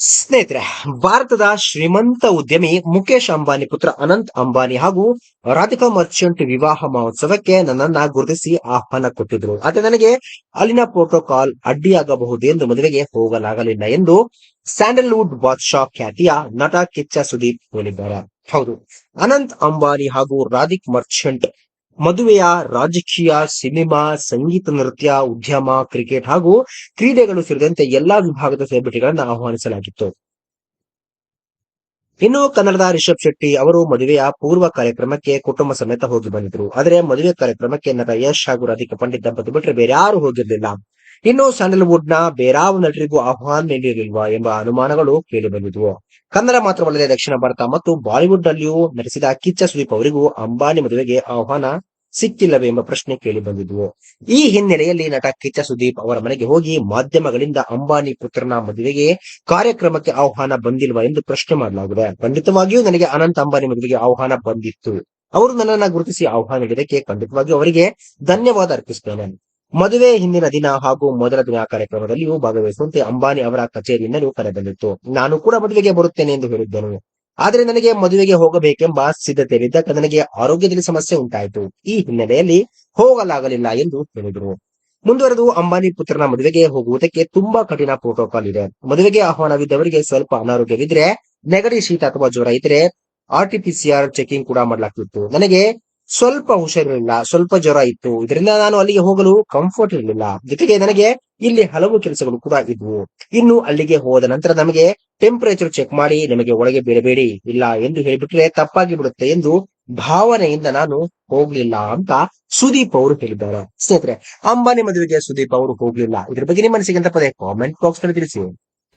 ಸ್ನೇಹಿತರೆ, ಭಾರತದ ಶ್ರೀಮಂತ ಉದ್ಯಮಿ ಮುಖೇಶ್ ಅಂಬಾನಿ ಪುತ್ರ ಅನಂತ್ ಅಂಬಾನಿ ಹಾಗೂ ರಾಧಿಕಾ ಮರ್ಚೆಂಟ್ ವಿವಾಹ ಮಹೋತ್ಸವಕ್ಕೆ ನನ್ನನ್ನ ಗುರುತಿಸಿ ಆಹ್ವಾನ ಕೊಟ್ಟಿದ್ರು. ಆದ್ರೆ ನನಗೆ ಅಲ್ಲಿನ ಪ್ರೋಟೋಕಾಲ್ ಅಡ್ಡಿಯಾಗಬಹುದು ಎಂದು ಮದುವೆಗೆ ಹೋಗಲಾಗಲಿಲ್ಲ ಎಂದು ಸ್ಯಾಂಡಲ್ವುಡ್ ಬಾದ್ಶಾ ಖ್ಯಾತಿಯ ನಟ ಕಿಚ್ಚ ಸುದೀಪ್ ಹೇಳಿದ್ದಾರೆ. ಹೌದು, ಅನಂತ್ ಅಂಬಾನಿ ಹಾಗೂ ರಾಧಿಕ್ ಮರ್ಚೆಂಟ್ ಮದುವೆಯ ರಾಜಕೀಯ, ಸಿನಿಮಾ, ಸಂಗೀತ, ನೃತ್ಯ, ಉದ್ಯಮ, ಕ್ರಿಕೆಟ್ ಹಾಗೂ ಕ್ರೀಡೆಗಳು ಸೇರಿದಂತೆ ಎಲ್ಲಾ ವಿಭಾಗದ ಸೆಲೆಬ್ರಿಟಿಗಳನ್ನ ಆಹ್ವಾನಿಸಲಾಗಿತ್ತು. ಇನ್ನು ಕನ್ನಡದ ರಿಷಬ್ ಶೆಟ್ಟಿ ಅವರು ಮದುವೆಯ ಪೂರ್ವ ಕಾರ್ಯಕ್ರಮಕ್ಕೆ ಕುಟುಂಬ ಸಮೇತ ಹೋಗಿ ಬಂದಿದ್ರು. ಆದರೆ ಮದುವೆ ಕಾರ್ಯಕ್ರಮಕ್ಕೆ ನಟ ಯಶ್ ಹಾಗೂ ರಾಧಿಕಾ ಪಂಡಿತ್ ದಂಪತಿ ಬಿಟ್ಟರೆ ಬೇರೆ ಯಾರು ಹೋಗಿರ್ಲಿಲ್ಲ. ಇನ್ನು ಸ್ಯಾಂಡಲ್ವುಡ್ನ ಬೇರಾವ್ ನಟರಿಗೂ ಆಹ್ವಾನ ನೀಡಿರಲಿಲ್ವಾ ಎಂಬ ಅನುಮಾನಗಳು ಕೇಳಿ ಬಂದಿದ್ವು. ಕನ್ನಡ ಮಾತ್ರವಲ್ಲದೆ ದಕ್ಷಿಣ ಭಾರತ ಮತ್ತು ಬಾಲಿವುಡ್ ನಲ್ಲಿಯೂ ನಟಿಸಿದ ಕಿಚ್ಚ ಸುದೀಪ್ ಅವರಿಗೂ ಅಂಬಾನಿ ಮದುವೆಗೆ ಆಹ್ವಾನ ಸಿಕ್ಕಿಲ್ಲವೇ ಎಂಬ ಪ್ರಶ್ನೆ ಕೇಳಿ ಬಂದಿದ್ವು. ಈ ಹಿನ್ನೆಲೆಯಲ್ಲಿ ನಟ ಕಿಚ್ಚ ಸುದೀಪ್ ಅವರ ಮನೆಗೆ ಹೋಗಿ ಮಾಧ್ಯಮಗಳಿಂದ ಅಂಬಾನಿ ಪುತ್ರನ ಮದುವೆಗೆ ಕಾರ್ಯಕ್ರಮಕ್ಕೆ ಆಹ್ವಾನ ಬಂದಿಲ್ವಾ ಎಂದು ಪ್ರಶ್ನೆ ಮಾಡಲಾಗಿದೆ. ಖಂಡಿತವಾಗಿಯೂ ನನಗೆ ಅನಂತ್ ಅಂಬಾನಿ ಮದುವೆಗೆ ಆಹ್ವಾನ ಬಂದಿತ್ತು. ಅವರು ನನ್ನನ್ನ ಗುರುತಿಸಿ ಆಹ್ವಾನ ನೀಡಿದಕ್ಕೆ ಖಂಡಿತವಾಗಿಯೂ ಅವರಿಗೆ ಧನ್ಯವಾದ ಅರ್ಪಿಸುತ್ತೇನೆ. ಮದುವೆ ಹಿಂದಿನ ದಿನ ಹಾಗೂ ಮೊದಲ ದಿನ ಕಾರ್ಯಕ್ರಮದಲ್ಲಿಯೂ ಭಾಗವಹಿಸುವಂತೆ ಅಂಬಾನಿ ಅವರ ಕಚೇರಿಯಿಂದಲೂ ಕರೆ ಬಂದಿತ್ತು ನಾನು ಕೂಡ ಮದುವೆಗೆ ಬರುತ್ತೇನೆ ಎಂದು ಹೇಳಿದ್ದನು. ಆದರೆ ನನಗೆ ಮದುವೆಗೆ ಹೋಗಬೇಕೆಂಬ ಸಿದ್ಧತೆ ಸಿದ್ಧತೆಯಲ್ಲಿದ್ದಾಗ ನನಗೆ ಆರೋಗ್ಯದಲ್ಲಿ ಸಮಸ್ಯೆ ಉಂಟಾಯಿತು. ಈ ಹಿನ್ನೆಲೆಯಲ್ಲಿ ಹೋಗಲಾಗಲಿಲ್ಲ ಎಂದು ಹೇಳಿದರು. ಮುಂದುವರೆದು ಅಂಬಾನಿ ಪುತ್ರನ ಮದುವೆಗೆ ಹೋಗುವುದಕ್ಕೆ ತುಂಬಾ ಕಠಿಣ ಪ್ರೋಟೋಕಾಲ್ ಇದೆ. ಮದುವೆಗೆ ಆಹ್ವಾನವಿದ್ದವರಿಗೆ ಸ್ವಲ್ಪ ಅನಾರೋಗ್ಯವಿದ್ರೆ, ನೆಗಡಿ ಶೀತ ಅಥವಾ ಜ್ವರ ಇದ್ರೆ ಆರ್ಟಿಪಿಸಿಆರ್ ಚೆಕಿಂಗ್ ಕೂಡ ಮಾಡಲಾಗ್ತಿತ್ತು. ನನಗೆ ಸ್ವಲ್ಪ ಹುಷಾರಿರಲಿಲ್ಲ, ಸ್ವಲ್ಪ ಜ್ವರ ಇತ್ತು. ಇದರಿಂದ ನಾನು ಅಲ್ಲಿಗೆ ಹೋಗಲು ಕಂಫರ್ಟ್ ಇರಲಿಲ್ಲ. ಜೊತೆಗೆ ನನಗೆ ಇಲ್ಲಿ ಹಲವು ಕೆಲಸಗಳು ಕೂಡ ಇದ್ವು. ಇನ್ನು ಅಲ್ಲಿಗೆ ಹೋದ ನಂತರ ನಮಗೆ ಟೆಂಪರೇಚರ್ ಚೆಕ್ ಮಾಡಿ ನಮಗೆ ಒಳಗೆ ಬಿಡಬೇಡಿ ಇಲ್ಲ ಎಂದು ಹೇಳಿಬಿಟ್ರೆ ತಪ್ಪಾಗಿ ಬಿಡುತ್ತೆ ಎಂದು ಭಾವನೆಯಿಂದ ನಾನು ಹೋಗ್ಲಿಲ್ಲ ಅಂತ ಸುದೀಪ್ ಅವರು ಹೇಳಿದ್ದಾರೆ. ಸ್ನೇಹಿತರೆ, ಅಂಬಾನಿ ಮದುವೆಗೆ ಸುದೀಪ್ ಅವರು ಹೋಗ್ಲಿಲ್ಲ. ಇದ್ರ ಬಗ್ಗೆ ನಿಮ್ಮ ಅನಿಸಿಕೆ ಅಂತ ಪದೇ? ಕಾಮೆಂಟ್ ಬಾಕ್ಸ್ನಲ್ಲಿ ತಿಳಿಸಿ.